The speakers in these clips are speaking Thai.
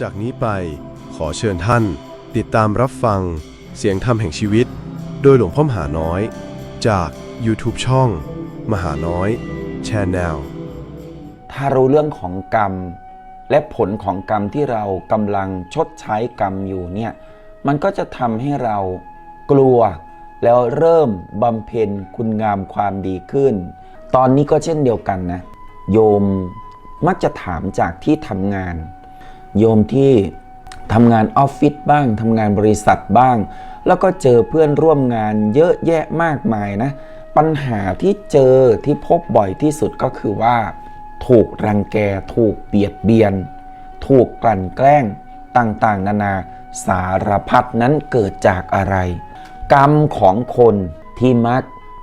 จากนี้ไปขอเชิญท่าน ติดตามรับฟังเสียงธรรมแห่งชีวิต โดยหลวงพ่อมหาน้อย จาก YouTube ช่อง มหาน้อย Channel ถ้ารู้เรื่องของกรรม และผลของกรรมที่เรากำลังชดใช้กรรมอยู่เนี่ยมันก็จะทำให้เรากลัว แล้วเริ่มบำเพ็ญคุณงามความดีขึ้น ตอนนี้ก็เช่นเดียวกันนะ โยมมักจะถามจากที่ทำงาน โยมที่ทำงานออฟฟิศบ้างทำงานบริษัทบ้าง แล้วก็เจอเพื่อนร่วมงานเยอะแยะมากมายนะ ปัญหาที่เจอที่พบบ่อยที่สุดก็คือว่า ถูกรังแก ถูกเบียดเบียน ถูกกลั่นแกล้งต่างๆ นานาสารพัดนั้นเกิดจากอะไร กรรมของคนที่มัก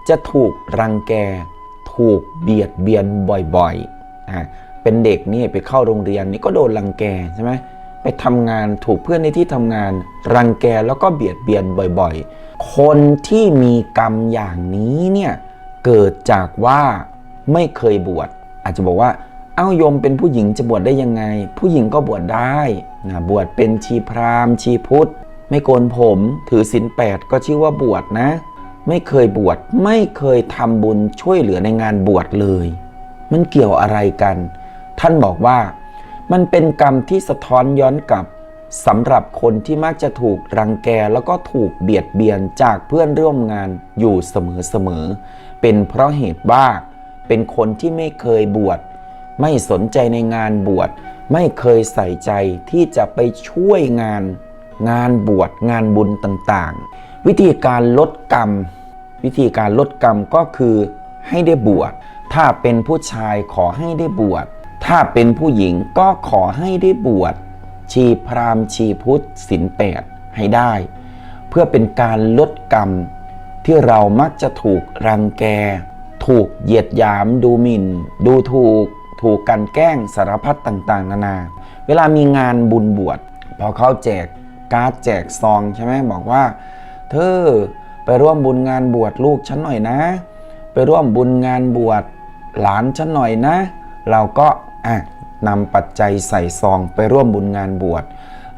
จะถูกรังแก ถูกเบียดเบียนบ่อยๆอะ เป็นเด็กนี่ไปเข้าโรงเรียนนี่ก็โดนรังแกใช่ไหมไปทำงานถูกเพื่อนในที่ทำงาน รังแกแล้วก็เบียดเบียนบ่อยๆ คนที่มีกรรมอย่างนี้เนี่ยเกิดจากว่าไม่เคยบวชอาจจะบอกว่าเอ้ายมเป็นผู้หญิงจะบวชได้ยังไง ผู้หญิงก็บวชได้นะบวชเป็นชีพราหมณ์ชีพุทธไม่โกนผมถือศีลแปดก็ชื่อว่าบวชนะ ไม่เคยบวชไม่เคยทำบุญช่วยเหลือในงานบวชเลย มันเกี่ยวอะไรกัน ท่านบอกว่า มันเป็นกรรมที่สะท้อนย้อนกลับสำหรับคนที่มักจะถูกรังแกแล้วก็ถูกเบียดเบียนจากเพื่อนร่วมงานอยู่เสมอๆ เป็นเพราะเหตุว่าเป็นคนที่ไม่เคยบวช ไม่สนใจในงานบวช ไม่เคยใส่ใจที่จะไปช่วยงาน งานบวชงานบุญต่างๆ วิธีการลดกรรม วิธีการลดกรรมก็คือให้ได้บวช ถ้าเป็นผู้ชายขอให้ได้บวช ถ้าเป็นผู้หญิงก็ขอให้ได้บวชชีพราหมณ์ชีพุทธศีลแปดให้ได้ เพื่อเป็นการลดกรรม ที่เรามักจะถูกรังแก ถูกเหยียดหยามดูหมิ่น ดูถูก ถูกกันแกล้งสารพัดต่างๆ นานา เวลามีงานบุญบวชพอเขาแจกการ์ดแจกซองใช่ไหมบอกว่า เธอไปร่วมบุญงานบวชลูกฉันหน่อยนะ ไปร่วมบุญงานบวชหลานฉันหน่อยนะ เราก็อะนำปัจจัยใส่ซองไปร่วมบุญงานบวช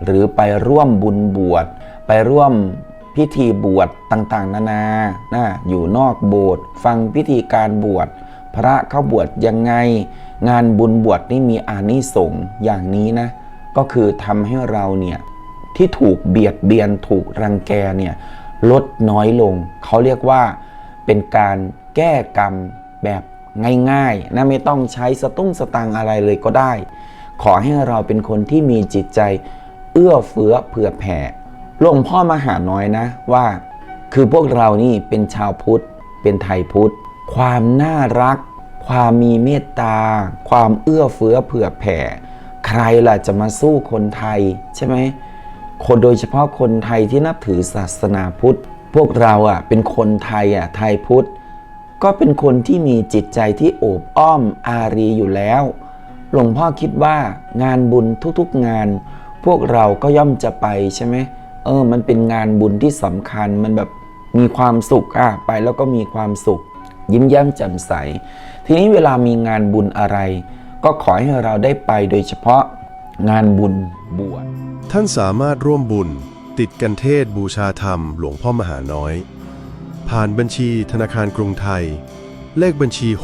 หรือไปร่วมบุญบวช ไปร่วมพิธีบวชต่างๆ นานานะอยู่นอกโบสถ์ฟังพิธีการบวช พระเขาบวชยังไง งานบุญบวชนี่มีอานิสงส์อย่างนี้นะ ก็คือทำให้เราเนี่ยที่ถูกเบียดเบียนถูกรังแกเนี่ยลดน้อยลง เขาเรียกว่าเป็นการแก้กรรมแบบ ง่ายๆนะไม่ต้องใช้สตุ้งสตังอะไรเลยก็ได้ ขอให้เราเป็นคนที่มีจิตใจเอื้อเฟื้อเผื่อแผ่หลวงพ่อมหาน้อยนะว่า คือพวกเรานี่เป็นชาวพุทธ เป็นไทยพุทธ ความน่ารัก ความมีเมตตา ความเอื้อเฟื้อเผื่อแผ่ ใครล่ะจะมาสู้คนไทยใช่ไหมคนโดยเฉพาะคนไทยที่นับถือศาสนาพุทธ พวกเราอะเป็นคนไทยอะไทยพุทธ ก็เป็นคนที่มีจิตใจที่โอบอ้อมอารีอยู่แล้ว หลวงพ่อคิดว่างานบุญทุกๆงาน พวกเราก็ย่อมจะไปใช่ไหมเออ มันเป็นงานบุญที่สำคัญ มันแบบมีความสุขอะไปแล้วก็มีความสุข ยิ้มแย้มแจ่มใส ทีนี้เวลามีงานบุญอะไร ก็ขอให้เราได้ไปโดยเฉพาะงานบุญบวชท่านสามารถร่วมบุญ ติดกันเทศบูชาธรรม หลวงพ่อมหาน้อย ผ่านบัญชีธนาคารกรุงไทย เลขบัญชี 66267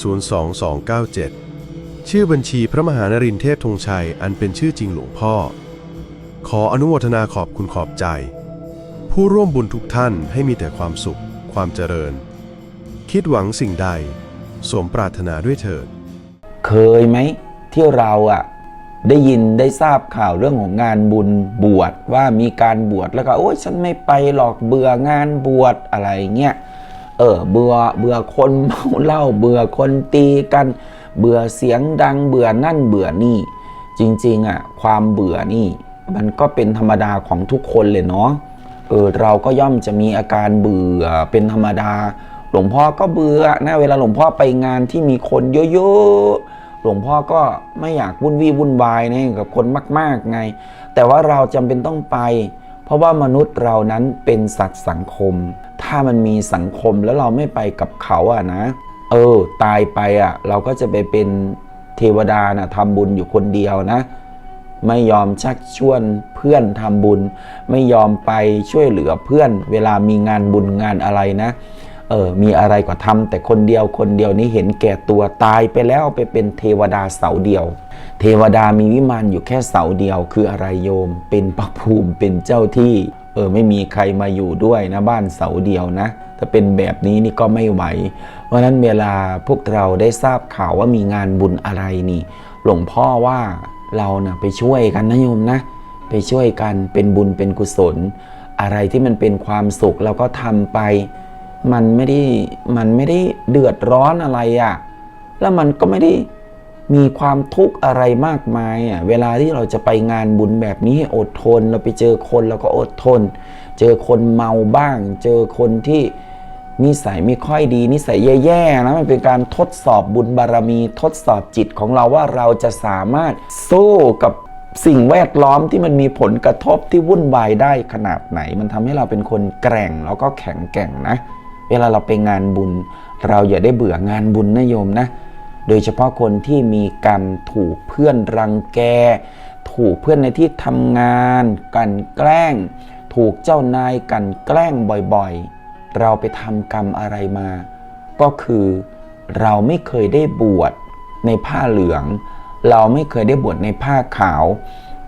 02297 ชื่อบัญชีพระมหานรินเทพธงชัย อันเป็นชื่อจริงหลวงพ่อ ขออนุโมทนาขอบคุณขอบใจ ผู้ร่วมบุญทุกท่านให้มีแต่ความสุข ความเจริญ คิดหวังสิ่งใด สมปรารถนาด้วยเถิด เคยไหมที่เราอะ ได้ยินได้ทราบข่าวเรื่องของงานบุญบวชว่ามีการบวชแล้วก็โอ้ยฉันไม่ไปหรอกเบื่องานบวชอะไรเงี้ยเออเบื่อเบื่อคนเมาเหล้าเบื่อคนตีกัน เบื่อเสียงดังเบื่อนั่นเบื่อนี่ จริงๆอะความเบื่อนี่ มันก็เป็นธรรมดาของทุกคนเลยเนาะเออเราก็ย่อมจะมีอาการเบื่อเป็นธรรมดา หลวงพ่อก็เบื่อนะเวลาหลวงพ่อไปงานที่มีคนเยอะๆ หลวงพ่อก็ไม่อยากวุ่นวี่วุ่นวายนะกับคนมาก ๆ ไง แต่ว่าเราจำเป็นต้องไป เพราะว่ามนุษย์เรานั้นเป็นสัตว์สังคม ถ้ามันมีสังคมแล้วเราไม่ไปกับเขาอะนะ เออ ตายไปอะเราก็จะไปเป็นเทวดานะทำบุญอยู่คนเดียวนะ ไม่ยอมชักชวนเพื่อนทำบุญ ไม่ยอมไปช่วยเหลือเพื่อน เวลามีงานบุญงานอะไรนะ เออมีอะไรก็ทำแต่คนเดียวคนเดียวนี้เห็นแก่ตัวตายไปแล้วไปเป็นเทวดาเสาเดียว เทวดามีวิมานอยู่แค่เสาเดียวคืออะไรโยม เป็นปักภูมิเป็นเจ้าที่เออไม่มีใครมาอยู่ด้วยนะบ้านเสาเดียวนะ ถ้าเป็นแบบนี้นี่ก็ไม่ไหว เพราะฉะนั้นเวลาพวกเราได้ทราบข่าวว่ามีงานบุญอะไรนี่ หลวงพ่อว่าเรานะ่ะไปช่วยกันนะโยมนะ ไปช่วยกันเป็นบุญเป็นกุศล อะไรที่มันเป็นความสุขเราก็ทำไป มันไม่ได้มันไม่ได้เดือดร้อนอะไรอะ่ะแล้วมันก็ไม่ได้มีความทุกข์อะไรมากมายอะเวลาที่เราจะไปงานบุญแบบนี้ให้อดทน เราไปเจอคนเราก็อดทน เจอคนเมาบ้าง เจอคนที่นิสัยไม่ค่อยดี นิสัยแย่ๆนะมันเป็นการทดสอบบุญบารมี ทดสอบจิตของเราว่าเราจะสามารถสู้กับสิ่งแวดล้อมที่มันมีผลกระทบที่วุ่นวายได้ขนาดไหน มันทำให้เราเป็นคนแกร่งแล้วก็แข็งแกร่งนะ เวลาเราไปงานบุญ เราอย่าได้เบื่องานบุญนะโยมนะ โดยเฉพาะคนที่มีกรรมถูกเพื่อนรังแก ถูกเพื่อนในที่ทำงาน กันแกล้ง ถูกเจ้านายกันแกล้งบ่อยๆ เราไปทำกรรมอะไรมา ก็คือเราไม่เคยได้บวชในผ้าเหลือง เราไม่เคยได้บวชในผ้าขาว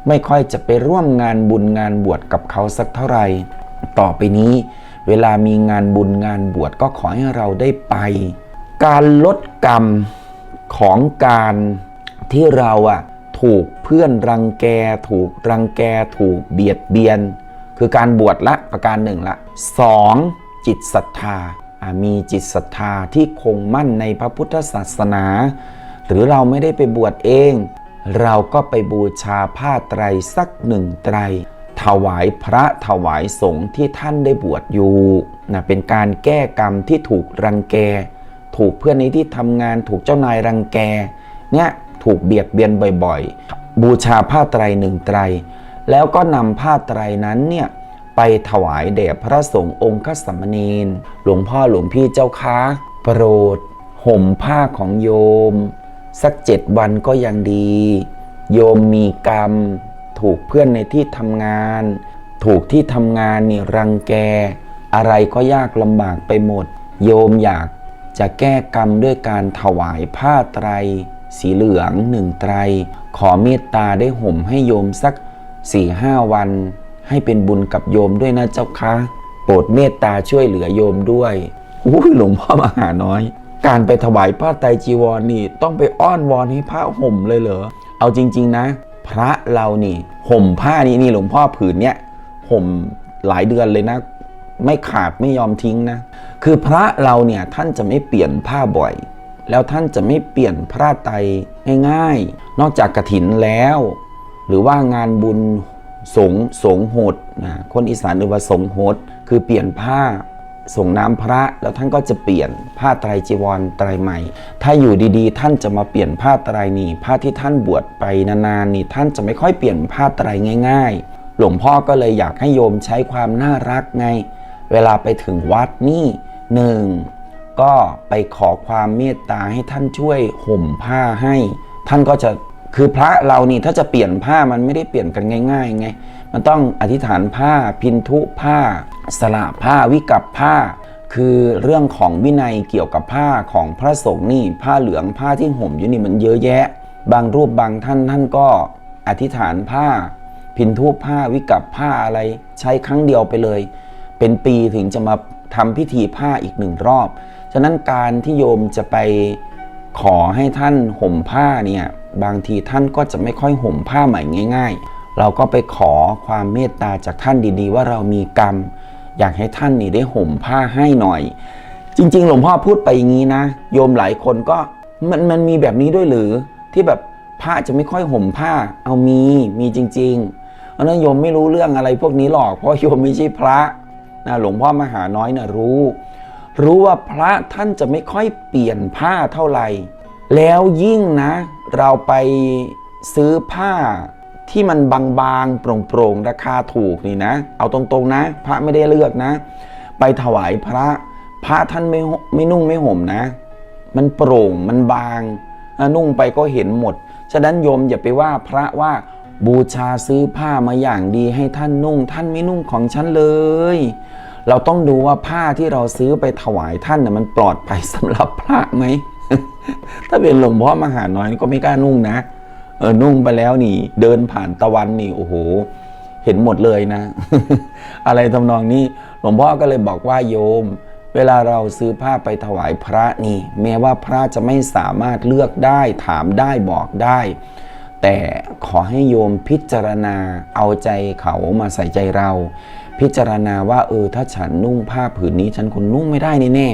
ไม่ค่อยจะไปร่วมงานบุญงานบวชกับเขาสักเท่าไหร่ ต่อไปนี้ เวลามีงานบุญงานบวชก็ขอให้เราได้ไป การลดกรรมของการที่เราอะถูกเพื่อนรังแก ถูกรังแก ถูกเบียดเบียน คือการบวชละประการหนึ่งละสองจิตศรัทธามีจิตศรัทธาที่คงมั่นในพระพุทธศาสนา หรือเราไม่ได้ไปบวชเอง เราก็ไปบูชาผ้าไตรสักหนึ่งไตร ถวายพระถวายสงฆ์ที่ท่านได้บวชอยู่นะเป็นการแก้กรรมที่ถูกรังแก ถูกเพื่อนในที่ทำงานถูกเจ้านายรังแกเนี่ยถูกเบียดเบียนบ่อยๆ บูชาผ้าไตรหนึ่งไตร แล้วก็นำผ้าไตรนั้นเนี่ยไปถวายแด่พระสงฆ์องค์ขสามเณรหลวงพ่อหลวงพี่เจ้าค้าโปรด ห่มผ้าของโยม สักเจ็ดวันก็ยังดี โยมมีกรรม ถูกเพื่อนในที่ทำงาน ถูกที่ทำงานนี่รังแก อะไรก็ยากลำบากไปหมด โยมอยากจะแก้กรรมด้วยการถวายผ้าไตร สีเหลืองหนึ่งไตร ขอเมตตาได้ห่มให้โยมสักสี่ห้าวัน ให้เป็นบุญกับโยมด้วยนะเจ้าคะโปรดเมตตาช่วยเหลือโยมด้วยอุ้ยหลวงพ่อมหาน้อย การไปถวายผ้าไตรจีวรนนี่ต้องไปอ้อนวอนให้พระห่มเลยเหรอ เอาจริง ๆ นะ พระเรานี่ห่มผ้านี่นี่หลวงพ่อผืนเนี้ยห่มหลายเดือนเลยนะ ไม่ขาดไม่ยอมทิ้งนะ คือพระเราเนี่ยท่านจะไม่เปลี่ยนผ้าบ่อย แล้วท่านจะไม่เปลี่ยนพระไตรง่ายๆ นอกจากกระถินแล้ว หรือว่างานบุญสงสงโหดนะคนอีสานเรียกว่าสงโหดคือเปลี่ยนผ้า ส่งน้ำพระแล้วท่านก็จะเปลี่ยนผ้าไตรจีวรไตรใหม่ ถ้าอยู่ดีๆ ท่านจะมาเปลี่ยนผ้าไตรนี่ผ้าที่ท่านบวชไปนานๆนี่ท่านจะไม่ค่อยเปลี่ยนผ้าไตรง่าย ๆ หลวงพ่อก็เลยอยากให้โยมใช้ความน่ารักไง เวลาไปถึงวัดนี่หนึ่งก็ไปขอความเมตตาให้ท่านช่วยห่มผ้าให้ ท่านก็จะคือพระเรานี่ถ้าจะเปลี่ยนผ้ามันไม่ได้เปลี่ยนกันง่าย ๆ ไง มันต้องอธิษฐานผ้า พินทุผ้า สละผ้าวิกับผ้า คือเรื่องของวินัยเกี่ยวกับผ้าของพระสงฆ์นี่ผ้าเหลืองผ้าที่ห่มอยู่นี่มันเยอะแยะ บางรูปบางท่านท่านก็อธิษฐานผ้า พินทุผ้าวิกับผ้าอะไร ใช้ครั้งเดียวไปเลย เป็นปีถึงจะมาทำพิธีผ้าอีกหนึ่งรอบ ฉะนั้นการที่โยมจะไปขอให้ท่านห่มผ้าเนี่ย บางทีท่านก็จะไม่ค่อยห่มผ้าใหม่ง่าย ๆ เราก็ไปขอความเมตตาจากท่านดีๆ ว่าเรามีกรรม อยากให้ท่านนี่ได้ห่มผ้าให้หน่อย จริง ๆ หลวงพ่อพูดไปอย่างนี้นะ โยมหลายคนก็มันมันมีแบบนี้ด้วยหรือที่แบบพระจะไม่ค่อยห่มผ้า เอามีมีจริงๆเพราะนั้นโยมไม่รู้เรื่องอะไรพวกนี้หรอก เพราะโยมไม่ใช่พระนะหลวงพ่อมหาน้อยนะรู้ รู้ว่าพระท่านจะไม่ค่อยเปลี่ยนผ้าเท่าไหร่ แล้วยิ่งนะ เราไปซื้อผ้า ที่มันบางๆ โปร่งๆ ราคาถูกนี่นะ เอาตรงๆนะ พระไม่ได้เลือกนะ ไปถวายพระ พระท่านไม่ไม่นุ่งไม่ห่มนะ มันโปร่งมันบาง นุ่งไปก็เห็นหมด ฉะนั้นโยมอย่าไปว่าพระว่าบูชาซื้อผ้ามาอย่างดีให้ท่านนุ่ง ท่านไม่นุ่งของฉันเลย เราต้องดูว่าผ้าที่เราซื้อไปถวายท่านน่ะมันปลอดภัยสำหรับพระไหม ถ้าเป็นหลวงพ่อมหาน้อยก็ไม่กล้านุ่งนะ นุ่งไปแล้วนี่ เดินผ่านตะวันนี่โอ้โห เห็นหมดเลยนะ อะไรทำนองนี้หลวงพ่อก็เลยบอกว่าโยม เวลาเราซื้อผ้าไปถวายพระนี่ แม้ว่าพระจะไม่สามารถเลือกได้ถามได้บอกได้ แต่ขอให้โยมพิจารณาเอาใจเขามาใส่ใจเรา พิจารณาว่าเออถ้าฉันนุ่งผ้าผืนนี้ฉันคงนุ่งไม่ได้แน่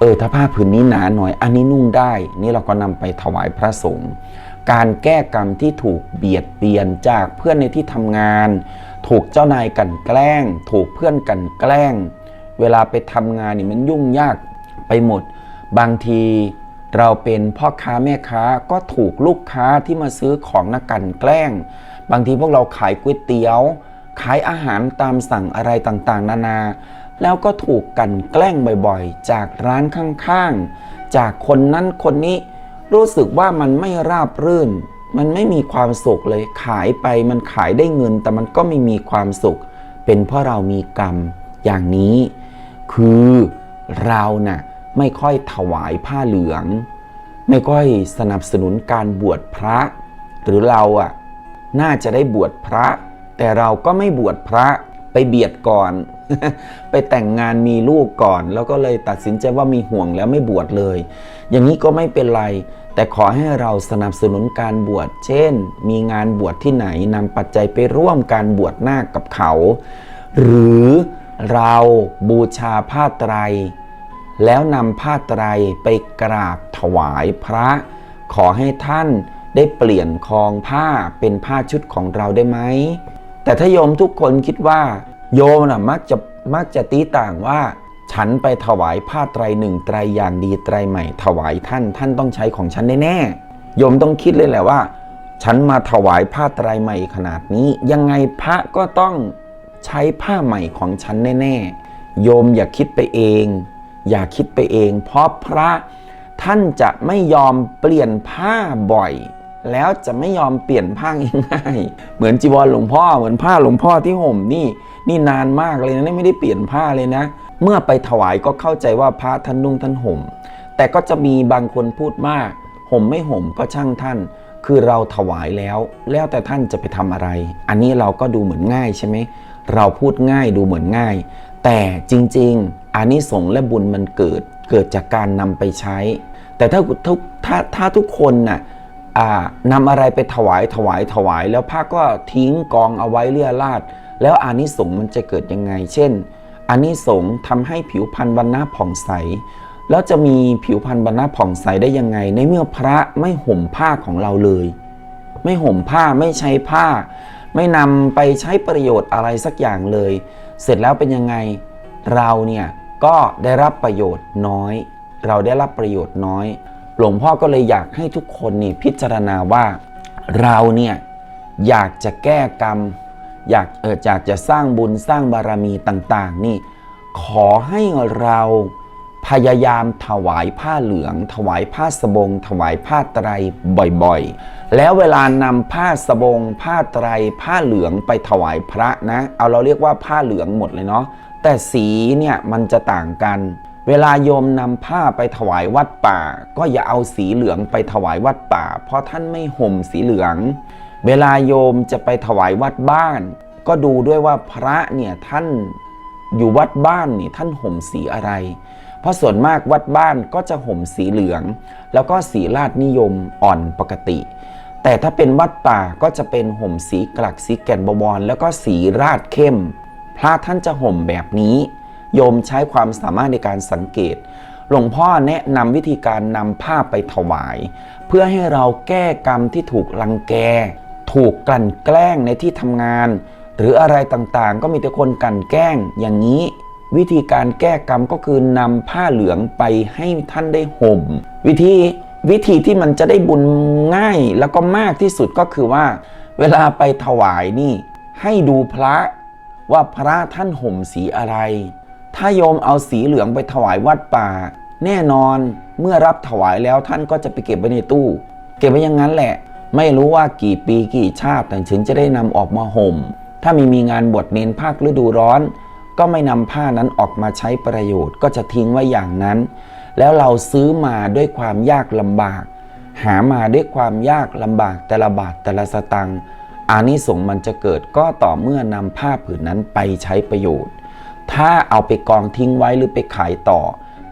เออถ้าผ้าผืนนี้หนาหน่อย อันนี้นุ่งได้ นี่เราก็นำไปถวายพระสงฆ์ การแก้กรรมที่ถูกเบียดเบียนจากเพื่อนในที่ทำงาน ถูกเจ้านายกันแกล้ง ถูกเพื่อนกันแกล้ง เวลาไปทำงานนี่มันยุ่งยากไปหมด บางทีเราเป็นพ่อค้าแม่ค้าก็ถูกลูกค้าที่มาซื้อของนักกันแกล้ง บางทีพวกเราขายก๋วยเตี๋ยว ขายอาหารตามสั่งอะไรต่างๆ นานา แล้วก็ถูกกันแกล้งบ่อยๆ จากร้านข้างๆ จากคนนั้นคนนี้ รู้สึกว่ามันไม่ราบรื่น มันไม่มีความสุขเลยขายไปมันขายได้เงิน แต่มันก็ไม่มีความสุข เป็นเพราะเรามีกรรมอย่างนี้ คือเราน่ะไม่ค่อยถวายผ้าเหลือง ไม่ค่อยสนับสนุนการบวชพระ หรือเราอะน่าจะได้บวชพระ แต่เราก็ไม่บวชพระไปเบียดก่อน ไปแต่งงานมีลูกก่อน แล้วก็เลยตัดสินใจว่ามีห่วงแล้วไม่บวชเลย อย่างนี้ก็ไม่เป็นไร แต่ขอให้เราสนับสนุนการบวช เช่น มีงานบวชที่ไหนนำปัจจัยไปร่วมการบวชหน้ากับเขา หรือเราบูชาผ้าไตร แล้วนำผ้าไตรไปกราบถวายพระ ขอให้ท่านได้เปลี่ยนคองผ้าเป็นผ้าชุดของเราได้ไหม แต่ถ้าโยมทุกคนคิดว่า โยมน่ะมักจะมักจะตีต่างว่า ฉันไปถวายผ้าไตรหนึ่งไตรอย่างดีไตรใหม่ ถวายท่านท่านต้องใช้ของฉันแน่ๆโยมต้องคิดเลยแหละว่า ฉันมาถวายผ้าไตรใหม่ขนาดนี้ ยังไงพระก็ต้องใช้ผ้าใหม่ของฉันแน่ๆโยมอย่าคิดไปเอง อย่าคิดไปเอง เพราะพระท่านจะไม่ยอมเปลี่ยนผ้าบ่อย แล้วจะไม่ยอมเปลี่ยนผ้าง่ายๆเหมือนจีวรหลวงพ่อเหมือนผ้าหลวงพ่อที่ห่มนี่ นี่นานมากเลยนะนี่ไม่ได้เปลี่ยนผ้าเลยนะ เมื่อไปถวายก็เข้าใจว่าพระท่านนุ่งท่านห่ม แต่ก็จะมีบางคนพูดมาก ห่มไม่ห่มก็ช่างท่าน คือเราถวายแล้ว แล้วแต่ท่านจะไปทำอะไร อันนี้เราก็ดูเหมือนง่ายใช่ไหมเราพูดง่ายดูเหมือนง่าย แต่จริงๆอานิสงส์และบุญมันเกิดเกิดจากการนำไปใช้ แต่ถ้าทุกถ้าถ้าทุกคนน่ะอ่านำอะไรไปถวายถวายถวาย แล้วพระก็ทิ้งกองเอาไว้เลี่ยราด แล้วอานิสงส์มันจะเกิดยังไง เช่นอานิสงส์ทำให้ผิวพรรณบรรณะผ่องใส แล้วจะมีผิวพรรณบรรณะผ่องใสได้ยังไง ในเมื่อพระไม่ห่มผ้าของเราเลย ไม่ห่มผ้าไม่ใช้ผ้า ไม่นำไปใช้ประโยชน์อะไรสักอย่างเลย เสร็จแล้วเป็นยังไงเราเนี่ยก็ได้รับประโยชน์น้อย เราได้รับประโยชน์น้อย หลวงพ่อก็เลยอยากให้ทุกคนนี่พิจารณาว่า เราเนี่ยอยากจะแก้กรรม อยากเอออยากจะสร้างบุญสร้างบารมีต่าง ๆ นี่ ขอให้เราพยายามถวายผ้าเหลือง ถวายผ้าสบง ถวายผ้าไตรบ่อยๆ แล้วเวลานำผ้าสบง ผ้าไตร ผ้าเหลืองไปถวายพระนะ เอาเราเรียกว่าผ้าเหลืองหมดเลยเนาะ แต่สีเนี่ยมันจะต่างกัน เวลาโยมนำผ้าไปถวายวัดป่า ก็อย่าเอาสีเหลืองไปถวายวัดป่า เพราะท่านไม่ห่มสีเหลือง เวลาโยมจะไปถวายวัดบ้าน ก็ดูด้วยว่าพระเนี่ยท่านอยู่วัดบ้านนี่ท่านห่มสีอะไร เพราะส่วนมากวัดบ้านก็จะห่มสีเหลือง แล้วก็สีลาดนิยมอ่อนปกติ แต่ถ้าเป็นวัดป่าก็จะเป็นห่มสีกลักสีแก่นบวร แล้วก็สีราดเข้ม พระท่านจะห่มแบบนี้ โยมใช้ความสามารถในการสังเกต หลวงพ่อแนะนำวิธีการนำผ้าไปถวาย เพื่อให้เราแก้กรรมที่ถูกลังแก ถูกกลั่นแกล้งในที่ทำงาน หรืออะไรต่างๆ ก็มีแต่คนกลั่นแกล้งอย่างนี้ วิธีการแก้กรรมก็คือนำผ้าเหลืองไปให้ท่านได้ห่ม วิธีวิธีที่มันจะได้บุญง่ายแล้วก็มากที่สุดก็คือว่า เวลาไปถวายนี่ ให้ดูพระว่าพระท่านห่มสีอะไร ถ้าโยมเอาสีเหลืองไปถวายวัดป่า แน่นอนเมื่อรับถวายแล้วท่านก็จะไปเก็บไว้ในตู้ เก็บไว้อย่างนั้นแหละ ไม่รู้ว่ากี่ปีกี่ชาติถึงจะได้นำออกมาห่ม ถ้าไม่มีงานบวชเนนภาคฤดูร้อน ก็ไม่นำผ้านั้นออกมาใช้ประโยชน์ ก็จะทิ้งไว้อย่างนั้น แล้วเราซื้อมาด้วยความยากลำบาก หามาด้วยความยากลำบากแต่ละบาทแต่ละสตังค์อานิสงส์มันจะเกิดก็ต่อเมื่อนำผ้าผืนนั้นไปใช้ประโยชน์ ถ้าเอาไปกองทิ้งไว้หรือไปขายต่อ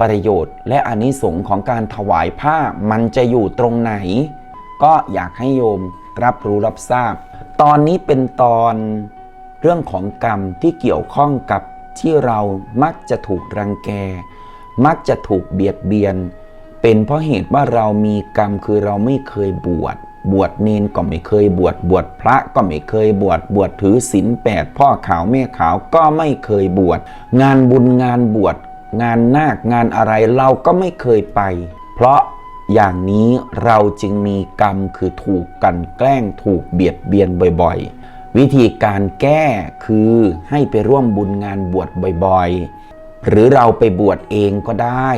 ประโยชน์ และอานิสงส์ของการถวายผ้ามันจะอยู่ตรงไหน ก็อยากให้โยมรับรู้รับทราบ ตอนนี้เป็นตอนเรื่องของกรรมที่เกี่ยวข้องกับที่เรามักจะถูกรังแก มักจะถูกเบียดเบียน เป็นเพราะเหตุว่าเรามีกรรมคือเราไม่เคยบวช บวชเนนก็ไม่เคยบวช บวชพระก็ไม่เคยบวช บวชถือศีลแปดพ่อขาวแม่ขาวก็ไม่เคยบวช งานบุญงานบวช งานนาคงานอะไรเราก็ไม่เคยไป เพราะ อย่างนี้เราจึงมีกรรมคือถูกกันแกล้งถูกเบียดเบียนบ่อยๆ วิธีการแก้คือให้ไปร่วมบุญงานบวชบ่อยๆ หรือเราไปบวชเองก็ได้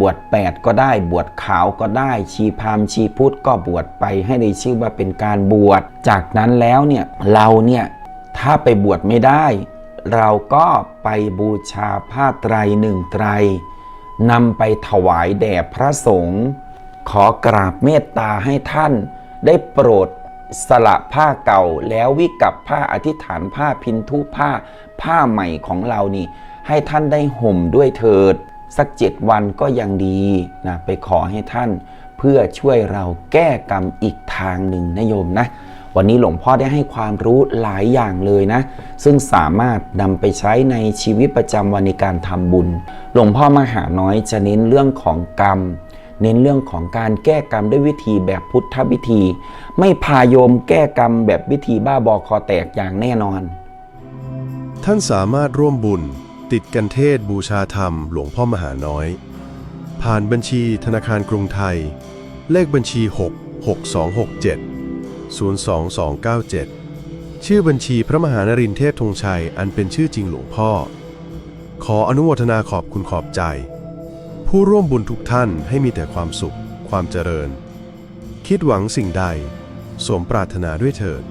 บวชแปดก็ได้บวชขาวก็ได้ ชีพามชีพุทธก็บวชไปให้ได้ชื่อว่าเป็นการบวชจากนั้นแล้วเนี่ยเราเนี่ยถ้าไปบวชไม่ได้ เราก็ไปบูชาผ้าไตรหนึ่งไตรนำไปถวายแด่พระสงฆ์ ขอกราบเมตตาให้ท่าน ได้โปรดสละผ้าเก่าแล้ววิกับผ้าอธิษฐานผ้าพินทุผ้าผ้าใหม่ของเรานี่ ให้ท่านได้ห่มด้วยเถิด สักเจ็ดวันก็ยังดีนะไปขอให้ท่าน เพื่อช่วยเราแก้กรรมอีกทางหนึ่งนะโยมนะ วันนี้หลวงพ่อได้ให้ความรู้หลายอย่างเลยนะ ซึ่งสามารถนำไปใช้ในชีวิตประจำวันในการทำบุญ หลวงพ่อมหาน้อยจะเน้นเรื่องของกรรม เน้นเรื่องของการแก้กรรมด้วยวิธีแบบพุทธวิธี ไม่พาโยมแก้กรรมแบบวิธีบ้าบอคอแตกอย่างแน่นอน ท่านสามารถร่วมบุญ ติดกันเทศบูชาธรรม หลวงพ่อมหาน้อย ผ่านบัญชีธนาคารกรุงไทย เลขบัญชี 6 6267 02297 ชื่อบัญชีพระมหานรินเทพธงชัยอันเป็นชื่อจริงหลวงพ่อ ขออนุโมทนาขอบคุณขอบใจ ผู้ร่วมบุญทุกท่านให้มีแต่ความสุข ความเจริญ คิดหวังสิ่งใด สมปรารถนาด้วยเถิด